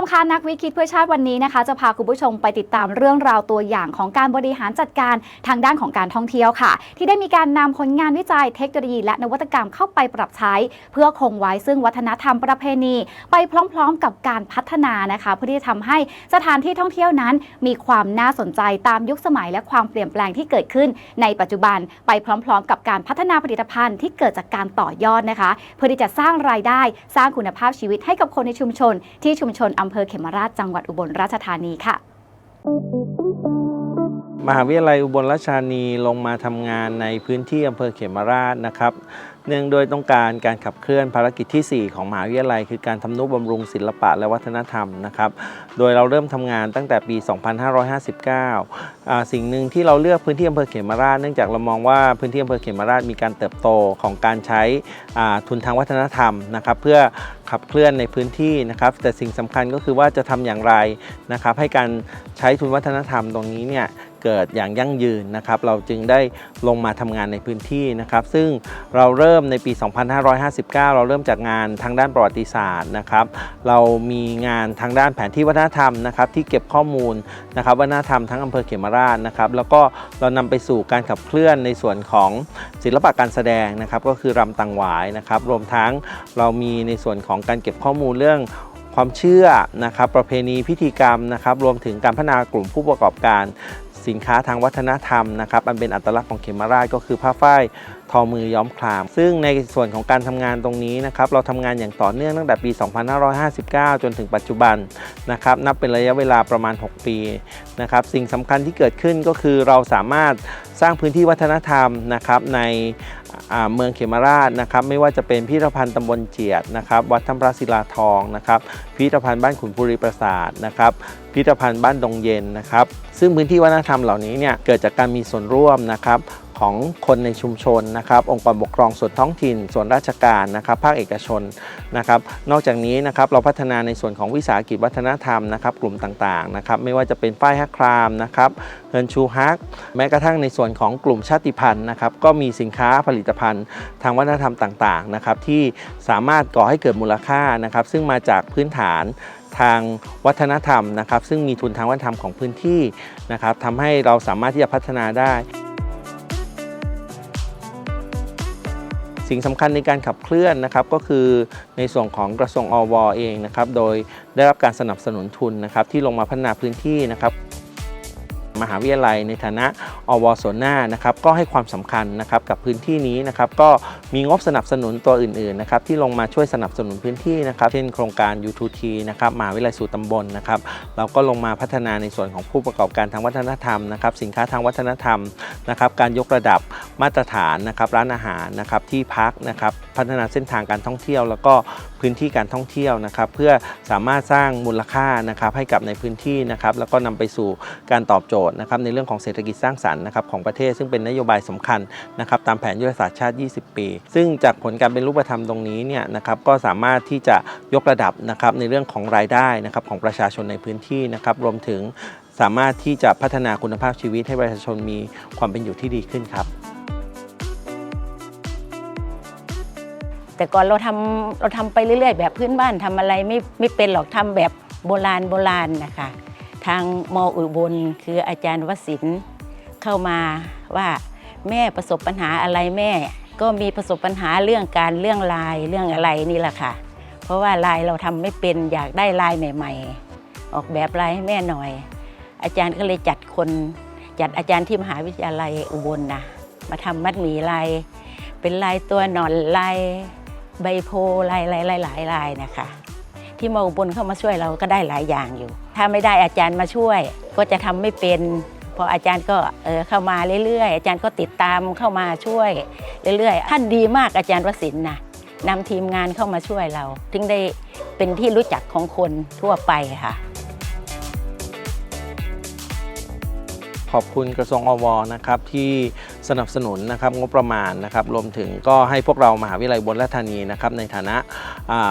มคะนักวิคิดเพื่อชาติวันนี้นะคะจะพาคุณผู้ชมไปติดตามเรื่องราวตัวอย่างของการบริหารจัดการทางด้านของการท่องเที่ยวค่ะ ที่ได้มีการนำผลงานวิจัยเทคโนโลยี และนวัตกรรมเข้าไปปรับใช้ เพื่อคงไว้ซึ่งวัฒนธรรมประเพณี ไปพร้อมๆ กับการพัฒนานะคะ เพื่อที่จะทำให้สถานที่ท่องเที่ยวนั้น มีความน่าสนใจตามยุคสมัยและความเปลี่ยนแปลงที่เกิดขึ้น ในปัจจุบันไปพร้อม ๆ กับการพัฒนาผลิตภัณฑ์ที่เกิดจากการต่อยอดนะคะ เพื่อที่จะสร้างรายได้สร้างคุณภาพชีวิตให้กับคนในชุมชนที่ชุมชนอำำเภอเขมราชจังหวัดอุบลราชธานีค่ะ มหาวิทยาลัยอุบลราชธานีลงมาทำงานในพื้นที่อำเภอเขมราชนะครับ เนื่องโดยต้องการการขับเคลื่อนภารกิจที่ 4 ของมหาวิทยาลัย คือการทำนุบำรุงศิลปะและวัฒนธรรมนะครับ โดยเราเริ่มทำงานตั้งแต่ปี 2559 สิ่งหนึ่งที่เราเลือกพื้นที่อำเภอเขมราช เนื่องจากเรามองว่าพื้นที่อำเภอเขมราชมีการเติบโตของการใช้ทุนทางวัฒนธรรมนะครับเพื่อขับเคลื่อนในพื้นที่นะครับ แต่สิ่งสำคัญก็คือว่าจะทำอย่างไรนะครับให้การใช้ทุนวัฒนธรรมตรงนี้เนี่ย เกิดอย่างยั่งยืนนะครับเราจึงได้ลงมาทำงานในพื้นที่นะครับ ซึ่งเราเริ่มในปี 2559 เราเริ่มจากงานทางด้านประวัติศาสตร์นะครับ เรามีงานทางด้านแผนที่วัฒนธรรมนะครับที่เก็บข้อมูลนะครับวัฒนธรรมทั้งอำเภอเขมราชนะครับ แล้วก็เรานำไปสู่การขับเคลื่อนในส่วนของศิลปะการแสดงนะครับ ก็คือรำตังหวายนะครับ รวมทั้งเรามีในส่วนของการเก็บข้อมูลเรื่องความเชื่อนะครับ ประเพณีพิธีกรรมนะครับ รวมถึงการพัฒนากลุ่มผู้ประกอบการ สินค้าทางวัฒนธรรมนะครับอันเป็นอัตลักษณ์ของเขมราชก็คือผ้าฝ้ายทอมือย้อมคลาม ซึ่งในส่วนของการทำงานตรงนี้นะครับเราทำงานอย่างต่อเนื่องตั้งแต่ปี 2559 จนถึงปัจจุบันนะครับนับเป็นระยะเวลาประมาณ 6 ปีนะครับสิ่งสำคัญที่เกิดขึ้นก็คือเราสามารถสร้างพื้นที่วัฒนธรรมนะครับในเมืองเขมราชนะครับไม่ว่าจะเป็นพิพิธภัณฑ์ตำบลเจียดนะครับวัดถ้ำพระศิลาทองนะครับพิพิธภัณฑ์บ้านขุนปุรีปราสาทนะครับ พิพิธภัณฑ์บ้านดงเย็นนะครับ ซึ่งพื้นที่วัฒนธรรมเหล่านี้เนี่ยเกิดจากการมีส่วนร่วมนะครับของคนในชุมชนนะครับ องค์กรปกครองส่วนท้องถิ่น ส่วนราชการนะครับ ภาคเอกชนนะครับ นอกจากนี้นะครับเราพัฒนาในส่วนของวิสาหกิจวัฒนธรรมนะครับ กลุ่มต่างๆนะครับ ไม่ว่าจะเป็นป้ายฮักครามนะครับเฮินชูฮัก แม้กระทั่งในส่วนของกลุ่มชาติพันธุ์นะครับ ก็มีสินค้าผลิตภัณฑ์ ทางวัฒนธรรมต่างๆนะครับ ที่สามารถก่อให้เกิดมูลค่านะครับ ซึ่งมาจากพื้นฐาน ทางวัฒนธรรมนะครับ ซึ่งมีทุนทางวัฒนธรรมของพื้นที่นะครับทำให้เราสามารถที่จะพัฒนาได้ สิ่งสำคัญในการขับเคลื่อนนะครับก็คือในส่วนของกระทรวงอวเองนะครับ โดยได้รับการสนับสนุนทุนนะครับที่ลงมาพัฒนาพื้นที่นะครับ มหาวิทยาลัย ในฐานะอวสนานะครับก็ให้ความสำคัญนะครับกับพื้นที่นี้นะครับก็มีงบสนับสนุนตัวอื่นๆนะครับที่ลงมาช่วยสนับสนุนพื้นที่นะครับเช่นโครงการ U2T นะครับมหาวิทยาลัยสู่ตำบลนะครับเราก็ลงมาพัฒนาในส่วนของผู้ประกอบการทางวัฒนธรรมนะครับสินค้าทางวัฒนธรรมนะครับการยกระดับมาตรฐานนะครับร้านอาหารนะครับที่พักนะครับพัฒนาเส้นทางการท่องเที่ยว แล้วก็พื้นที่การท่องเที่ยวนะครับเพื่อสามารถสร้างมูลค่านะครับให้กับในพื้นที่นะครับแล้วก็นำไปสู่การตอบโจทย์นะครับในเรื่องของเศรษฐกิจสร้างสรรค์นะครับของประเทศซึ่งเป็นนโยบายสำคัญนะครับตามแผนยุทธศาสตร์ชาติ 20 ปี ซึ่งจากผลการเป็นรูปธรรมตรงนี้เนี่ยนะครับก็สามารถที่จะยกระดับนะครับในเรื่องของรายได้นะครับของประชาชนในพื้นที่นะครับรวมถึงสามารถที่จะพัฒนาคุณภาพชีวิตให้ประชาชนมีความเป็นอยู่ที่ดีขึ้นครับ แต่ก่อนเราทำเราทำไปเรื่อยๆ แบบพื้นบ้านทำอะไรไม่ไม่เป็นหรอกทำแบบโบราณโบราณนะคะ ทางมอุบลคืออาจารย์วสินเข้ามาว่าแม่ประสบปัญหาอะไรแม่ ก็มีประสบปัญหาเรื่องการเรื่องลายเรื่องอะไรนี่แหละค่ะ เพราะว่าลายเราทำไม่เป็นอยากได้ลายใหม่ ๆ ออกแบบลายให้แม่หน่อย อาจารย์ก็เลยจัดคนจัดอาจารย์ที่มหาวิทยาลัยอุบลนะมาทำมัดหมี่ลาย เป็นลายตัวหนอนลายใบโพลายลายลายหลายลายนะคะ ที่มาอุบลเข้ามาช่วยเราก็ได้หลายอย่างอยู่ ถ้าไม่ได้อาจารย์มาช่วย ก็จะทำไม่เป็นพออาจารย์ก็เออเข้ามาเรื่อยๆ อาจารย์ก็ติดตามเข้ามาช่วยเรื่อยๆท่านดีมากอาจารย์วสินนะนำทีมงานเข้ามาช่วยเรา ถึงได้เป็นที่รู้จักของคนทั่วไปค่ะ ขอบคุณกระทรวงอวนะครับที่ สนับสนุนนะครับงบประมาณนะครับรวมถึงก็ให้พวกเรามหาวิทยาลัยบนราชธานีนะครับในฐานะ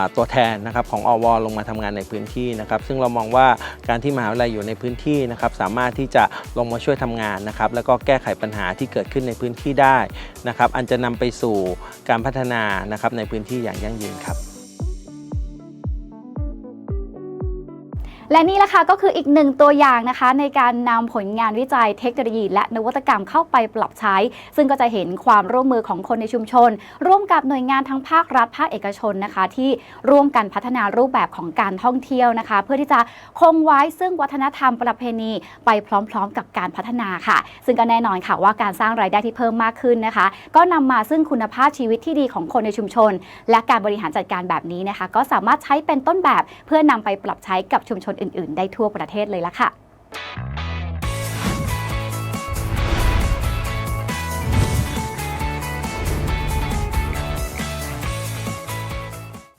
าตัวแทนนะครับของอวลงมาทำงานในพื้นที่นะครับซึ่งเรามองว่าการที่มหาวิทยาลัยอยู่ในพื้นที่นะครับสามารถที่จะลงมาช่วยทำงานนะครับแล้วก็แก้ไขปัญหาที่เกิดขึ้นในพื้นที่ได้นะครับอันจะนำไปสู่การพัฒนานะครับในพื้นที่อย่างยั่งยืนครับ และนี่แหละค่ะก็คืออีกหนึ่งตัวอย่างนะคะในการนำผลงานวิจัยเทคโนโลยี และนวัตกรรมเข้าไปปรับใช้ ซึ่งก็จะเห็นความร่วมมือของคนในชุมชน ร่วมกับหน่วยงานทั้งภาครัฐภาคเอกชนนะคะ ที่ร่วมกันพัฒนารูปแบบของการท่องเที่ยวนะคะ เพื่อที่จะคงไว้ซึ่งวัฒนธรรมประเพณีไปพร้อม ๆ กับการพัฒนาค่ะ ซึ่งก็แน่นอนค่ะว่าการสร้างรายได้ที่เพิ่มมากขึ้นนะคะ ก็นำมาซึ่งคุณภาพชีวิตที่ดีของคนในชุมชน และการบริหารจัดการแบบนี้นะคะ ก็สามารถใช้เป็นต้นแบบเพื่อนำไปปรับใช้กับชุมชนอื่น ๆ ได้ทั่วประเทศเลยละค่ะ